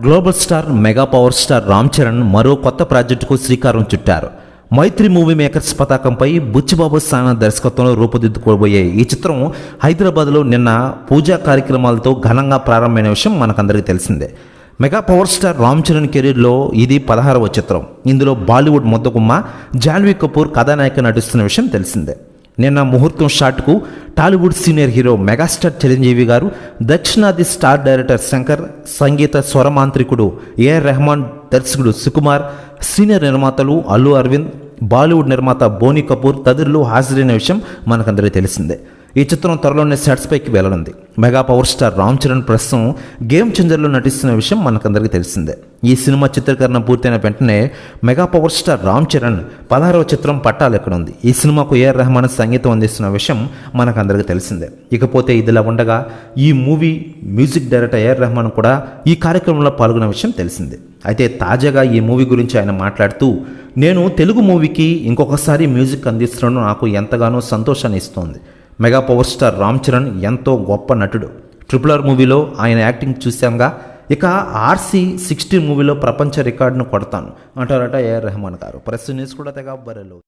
Global star mega power star Ram Charan మరో కొత్త ప్రాజెక్టుకు శ్రీకారం చుట్టారు. మైత్రి మూవీ మేకర్స్ పతాకంపై బుచ్చిబాబు సానా దర్శకత్వంలో రూపుదిద్దుకోబోయే ఈ చిత్రం హైదరాబాద్లో నిన్న పూజా కార్యక్రమాలతో ఘనంగా ప్రారంభమైన విషయం మనకందరికీ తెలిసిందే. Mega power star Ram Charan కెరీర్లో ఇది పదహారవ చిత్రం. ఇందులో బాలీవుడ్ మొద్దగుమ్మ జాన్వీ కపూర్ కథానాయక నటిస్తున్న విషయం తెలిసిందే. నిన్న ముహూర్తం షాట్కు Tollywood senior hero megastar Chiranjeevi garu దక్షిణాది స్టార్ డైరెక్టర్ శంకర్ సంగీత స్వరమాంత్రికుడు ఏఆర్ రెహమాన్ దర్శకుడు సుకుమార్ సీనియర్ నిర్మాతలు అల్లు అరవింద్ బాలీవుడ్ నిర్మాత బోని కపూర్ తదితరులు హాజరైన విషయం మనకందరికీ తెలిసిందే. ఈ చిత్రం త్వరలోనే సెట్స్ పైకి వెళ్ళనుంది mega power star Ram Charan ప్రస్తుతం గేమ్ చేంజర్లో నటిస్తున్న విషయం మనకందరికీ తెలిసిందే. ఈ సినిమా చిత్రీకరణ పూర్తయిన వెంటనే mega power star Ram Charan పదహారవ చిత్రం పట్టాలు ఎక్కడుంది ఈ సినిమాకు ఏఆర్ రెహమాన్ సంగీతం అందిస్తున్న విషయం మనకందరికీ తెలిసిందే. ఇకపోతే ఇదిలా ఉండగా ఈ movie music director AR Rahman కూడా ఈ కార్యక్రమంలో పాల్గొన్న విషయం తెలిసిందే. అయితే తాజాగా ఈ మూవీ గురించి ఆయన మాట్లాడుతూ నేను తెలుగు మూవీకి ఇంకొకసారి మ్యూజిక్ అందిస్తుండడం నాకు ఎంతగానో సంతోషాన్ని ఇస్తోంది. Mega power star Ram Charan ఎంతో గొప్ప నటుడు. ట్రిపుల్ ఆర్ మూవీలో ఆయన యాక్టింగ్ చూశాంగా. ఇక ఆర్సీ సిక్స్టీ మూవీలో ప్రపంచ రికార్డును కొడతాను. అంటారట ఏఆర్ రెహమాన్ గారు. ప్రెస్ న్యూస్ కూడా తెగ బరెలు